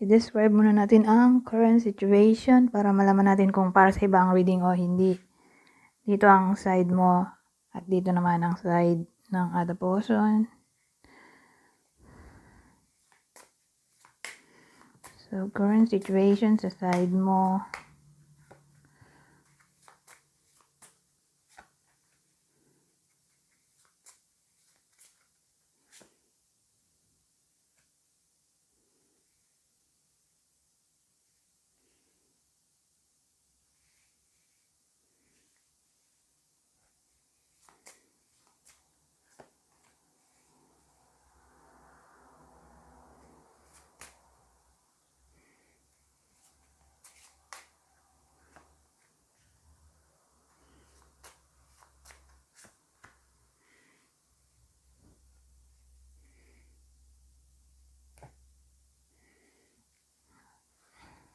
i-describe muna natin ang current situation para malaman natin kung para sa iba ang reading o hindi. Dito ang side mo at dito naman ang side ng other person. So, current situation sa side mo.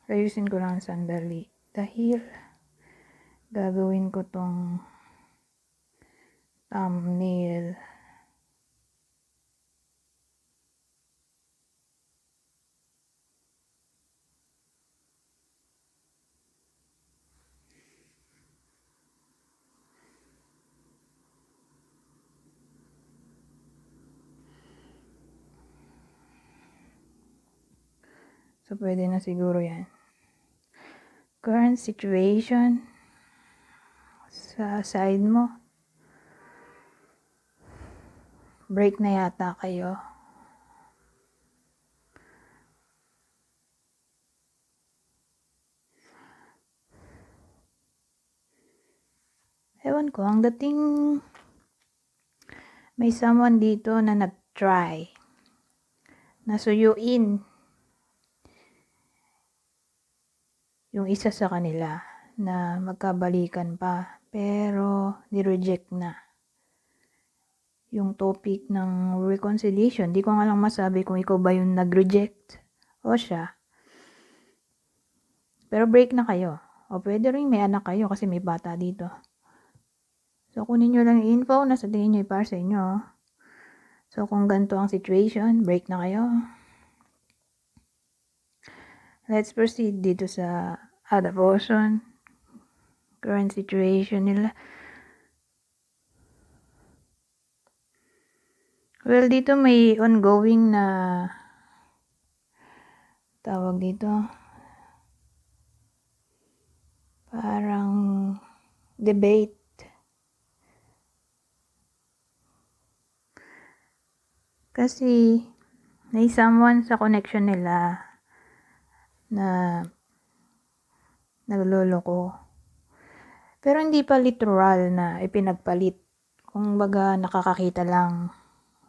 Ayusin ko lang sandali. Dahil gagawin ko tong thumbnail. So, pwede na siguro yan. Current situation sa side mo. Break na yata kayo. Ewan ko, ang dating may someone dito na nag-try na suyuin yung isa sa kanila na magkabalikan pa pero ni-reject na yung topic ng reconciliation. Di ko nga lang masabi kung ikaw ba yung nag-reject o siya. Pero break na kayo. O pwede rin may anak kayo kasi may bata dito. So kunin nyo lang yung info na sa tingin nyo para sa inyo. So kung ganito ang situation, break na kayo. Let's proceed dito sa person. Current situation nila. Well, dito may ongoing na tawag dito. Parang debate. Kasi may someone sa connection nila na nagloloko. Pero hindi pa literal na ipinagpalit. Kung baga nakakakita lang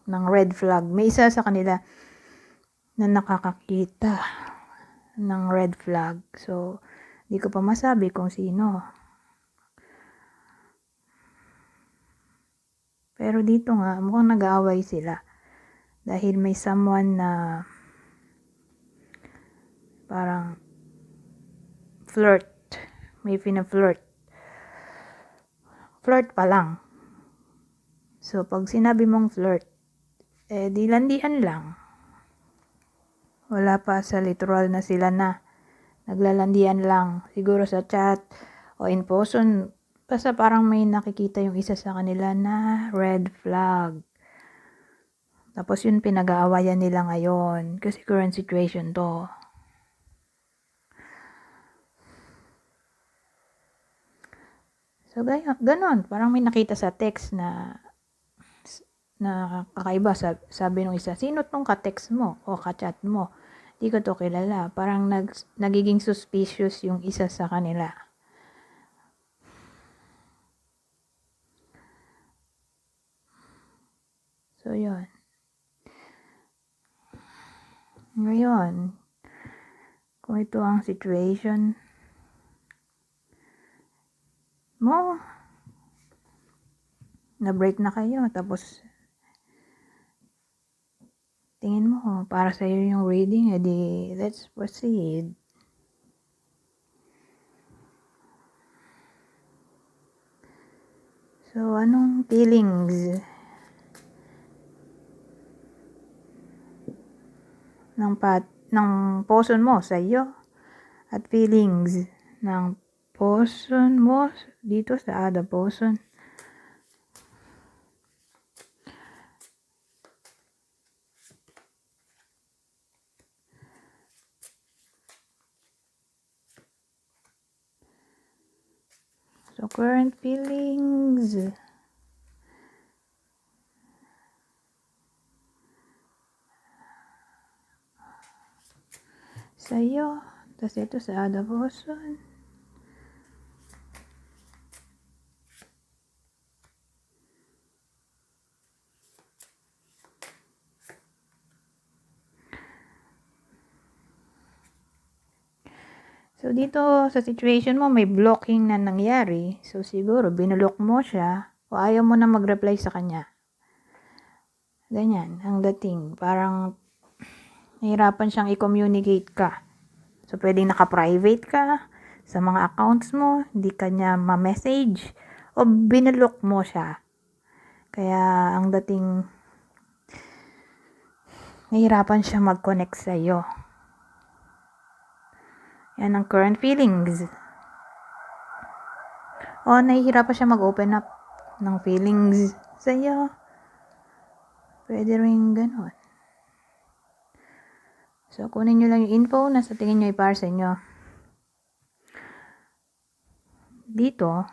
ng red flag. May isa sa kanila na nakakakita ng red flag. So, di ko pa masabi kung sino. Pero dito nga, mukhang nag-aaway sila. Dahil may someone na parang flirt. May pina-flirt. Flirt pa lang. So, pag sinabi mong flirt, eh, di landian lang. Wala pa sa literal na sila na. Naglalandian lang. Siguro sa chat o in person. Basta parang may nakikita yung isa sa kanila na red flag. Tapos yun pinag-aawayan nila ngayon. Kasi current situation to. So, gaya, ganon. Parang may nakita sa text na na kakaiba. Sabi, sabi nung isa, sino tong ka-text mo o ka-chat mo? Di ko to kilala. Parang nag, nagiging suspicious yung isa sa kanila. So, yun. Ngayon, kung ito ang situation mo, na-break na kayo, tapos tingin mo, para sa iyo yung reading, edi let's proceed. So, anong feelings? Ng pat ng person mo sa iyo? At feelings ng person mo dito sa other person. So, current feelings. Sa'yo. Tapos ito sa other person. Dito sa situation mo, may blocking na nangyari. So, siguro, binulok mo siya o ayaw mo na mag-reply sa kanya. Ganyan, ang dating. Parang, nahirapan siyang i-communicate ka. So, pwedeng naka-private ka sa mga accounts mo, hindi ka niya ma-message, o binulok mo siya. Kaya, ang dating, nahirapan siya mag-connect sa iyo. Yan ang current feelings. O nahihirapan siya mag-open up ng feelings sa iyo. Pwede rin ganun. So, kunin nyo lang yung info na sa tingin nyo i-par sa inyo. Dito,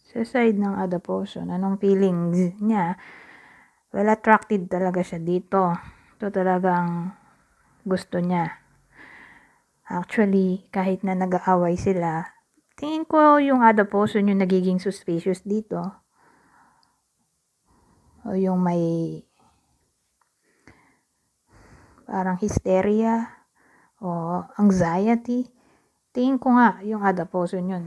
sa side ng person, anong feelings niya? Well, attracted talaga siya dito. Ito talagang gusto niya. Actually, kahit na nag-aaway sila, tingin ko yung other person yung nagiging suspicious dito. O yung may parang hysteria o anxiety. Tingin ko nga yung other person yun.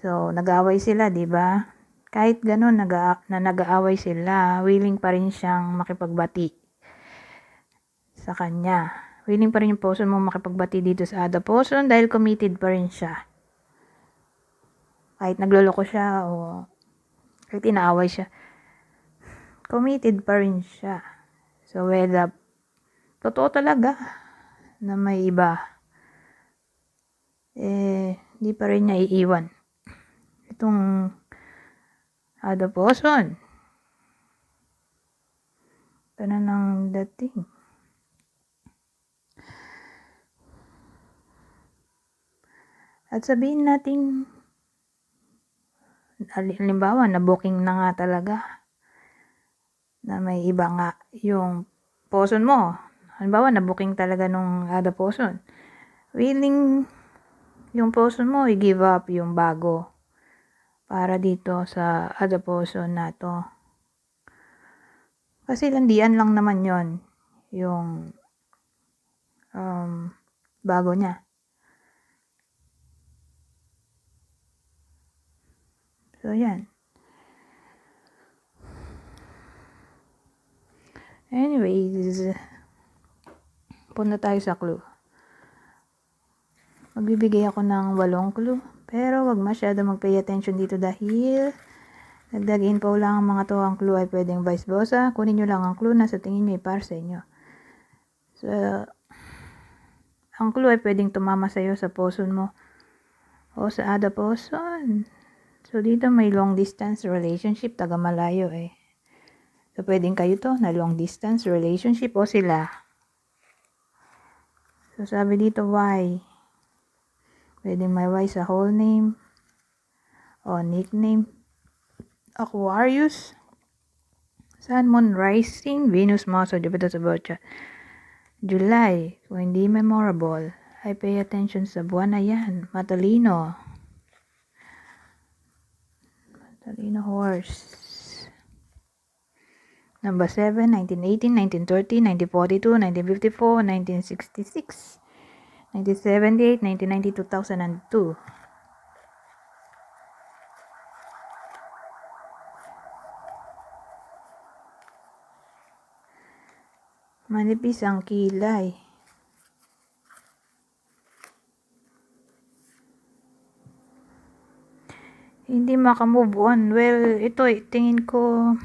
So, nag-aaway sila, di ba? Kahit ganun, nag na nag-aaway sila, willing pa rin siyang makipagbati sa kanya willing pa rin yung person mo makipagbati dito sa other person dahil committed pa rin siya. Kahit nagloloko siya o kahit inaaway siya, committed pa rin siya. So, whether totoo talaga na may iba, eh, hindi pa rin niya iiwan. Itong other person. Ito na ng dating. At sabihin natin, halimbawa, na booking na nga talaga, na may iba nga yung person mo. Halimbawa, na booking talaga nung other person. Willing yung person mo, i-give up yung bago para dito sa other person na to. Kasi landian lang naman yon yung um, bago niya. So, yan. Anyways, punta tayo sa clue. Magbibigay ako ng walong clue. Pero wag masyado mag-pay attention dito dahil dagdag info lang ang mga to. Ang clue ay pwedeng vice versa. Kunin nyo lang ang clue na sa tingin nyo ipar sa inyo. So, ang clue ay pwedeng tumama sa iyo sa person mo o sa other person. So, dito may long distance relationship, taga malayo eh. So, pwedeng kayo to na long distance relationship o sila. So, sabi dito, why? Pwedeng may why sa whole name o nickname. Aquarius. Sun, Moon, Rising, Venus, Mars, o Jupiter sa Bocha. July, kung hindi memorable, ay pay attention sa buwan na yan. Matalino. Talino Horse. Number 7, 1918, 1930, 1942, 1954, 1966, 1978, 1990, 2002. Manipis ang kilay. Hindi makamove on. Well, ito tingin ko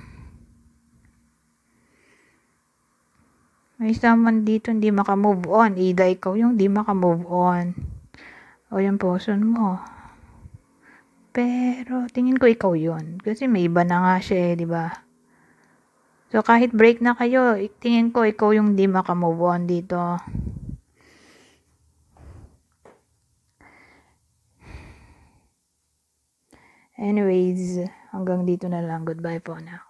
May someone dito hindi makamove on. Ida ikaw yung hindi makamove on. O yung person mo. Pero tingin ko ikaw yun. Kasi may iba na nga siya eh, di ba? So kahit break na kayo, tingin ko ikaw yung hindi makamove on dito. Anyways, hanggang dito na lang. Goodbye po now.